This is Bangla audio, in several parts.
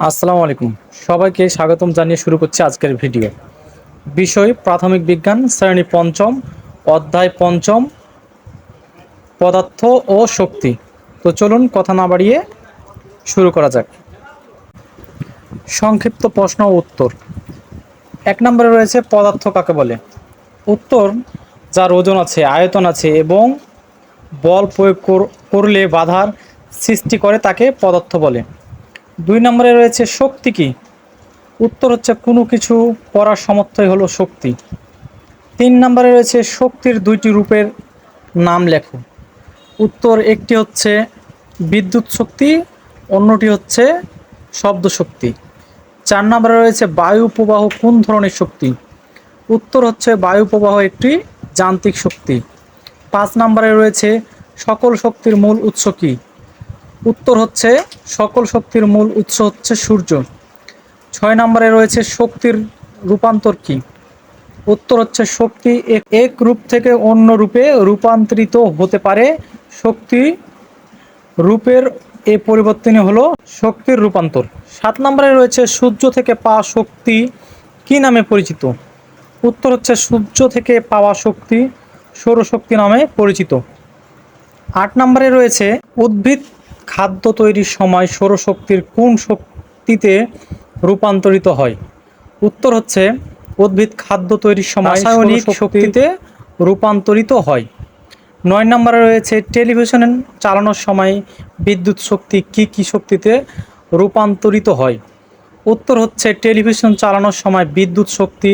আসসালামু আলাইকুম। সবাইকে স্বাগতম জানিয়ে শুরু করছি আজকের ভিডিও। বিষয়, প্রাথমিক বিজ্ঞান, শ্রেণি পঞ্চম, অধ্যায় পঞ্চম, পদার্থ ও শক্তি। তো চলুন কথা না বাড়িয়ে শুরু করা যাক। সংক্ষিপ্ত প্রশ্ন ও উত্তর। এক নম্বরে রয়েছে পদার্থ কাকে বলে? উত্তর, যার ওজন আছে, আয়তন আছে এবং বল প্রয়োগ কর- করলে বাধার সৃষ্টি করে তাকে পদার্থ বলে। দুই নম্বরে রয়েছে শক্তি কি? উত্তর হচ্ছে কোনো কিছু করার সমর্থই হলো শক্তি। তিন নম্বরে রয়েছে শক্তির দুইটি রূপের নাম লেখো। উত্তর একটি হচ্ছে বিদ্যুৎ শক্তি, অন্যটি হচ্ছে শব্দ শক্তি। চার নম্বরে রয়েছে বায়ু প্রবাহ কোন ধরনের শক্তি? উত্তর হচ্ছে বায়ু প্রবাহ একটি যান্ত্রিক শক্তি। পাঁচ নম্বরে রয়েছে সকল শক্তির মূল উৎস কী? উত্তর হচ্ছে, সকল শক্তির মূল উৎস হচ্ছে সূর্য। ছয় নম্বরে রয়েছে শক্তির রূপান্তর কি? উত্তর হচ্ছে শক্তি এক রূপ থেকে অন্য রূপে রূপান্তরিত হতে পারে। শক্তি রূপের এ পরিবর্তনই হলো শক্তির রূপান্তর। সাত নম্বরে রয়েছে সূর্য থেকে পাওয়া শক্তি কি নামে পরিচিত? উত্তর হচ্ছে সূর্য থেকে পাওয়া শক্তি সৌরশক্তি নামে পরিচিত। আট নম্বরে রয়েছে উদ্ভিদ খাদ্য তৈরির সময় সৌরশক্তির কোন শক্তিতে রূপান্তরিত হয়? উত্তর হচ্ছে উদ্ভিদ খাদ্য তৈরির সময় রাসায়নিক শক্তিতে রূপান্তরিত হয়। নয় নম্বরে রয়েছে টেলিভিশন চালানোর সময় বিদ্যুৎ শক্তি কি কি শক্তিতে রূপান্তরিত হয়? উত্তর হচ্ছে টেলিভিশন চালানোর সময় বিদ্যুৎ শক্তি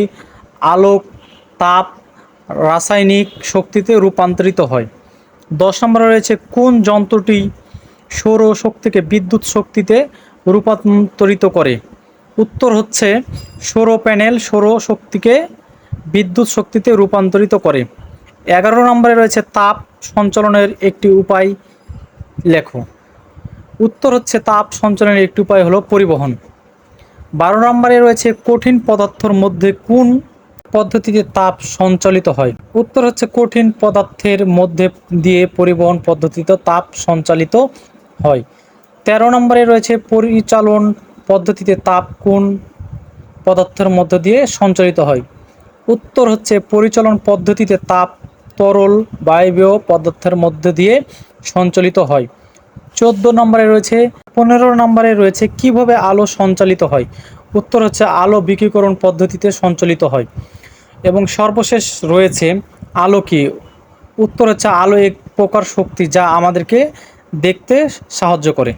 আলোক তাপ রাসায়নিক শক্তিতে রূপান্তরিত হয়। দশ নম্বরে রয়েছে কোন যন্ত্রটি সৌর শক্তিকে বিদ্যুৎ শক্তিতে রূপান্তরিত করে। উত্তর হচ্ছে, সৌর প্যানেল সৌর শক্তিকে বিদ্যুৎ শক্তিতে রূপান্তরিত করে। এগারো নম্বরে রয়েছে তাপ সঞ্চালনের একটি উপায়, লেখো। উত্তর হচ্ছে, তাপ সঞ্চালনের একটি উপায় হলো পরিবহন। বারো নম্বরে রয়েছে, কঠিন পদার্থের মধ্যে কোন পদ্ধতিতে তাপ সঞ্চালিত হয়? উত্তর হচ্ছে, কঠিন পদার্থের মধ্যে দিয়ে পরিবহন পদ্ধতিতে তাপ সঞ্চালিত হয়। তেরো নম্বরে রয়েছে পরিচালন পদ্ধতিতে তাপ কোন পদার্থের মধ্য দিয়ে সঞ্চালিত হয়। উত্তর হচ্ছে পরিচালন পদ্ধতিতে তাপ তরল বায়বীয় পদার্থের মধ্য দিয়ে সঞ্চালিত হয়। চোদ্দ নম্বরে রয়েছে, পনেরো নম্বরে রয়েছে কীভাবে আলো সঞ্চালিত হয়। উত্তর হচ্ছে আলো বিকিরণ পদ্ধতিতে সঞ্চালিত হয়। এবং সর্বশেষ রয়েছে আলো কি? উত্তর হচ্ছে আলো এক প্রকার শক্তি যা আমাদেরকে দেখতে সাহায্য করে।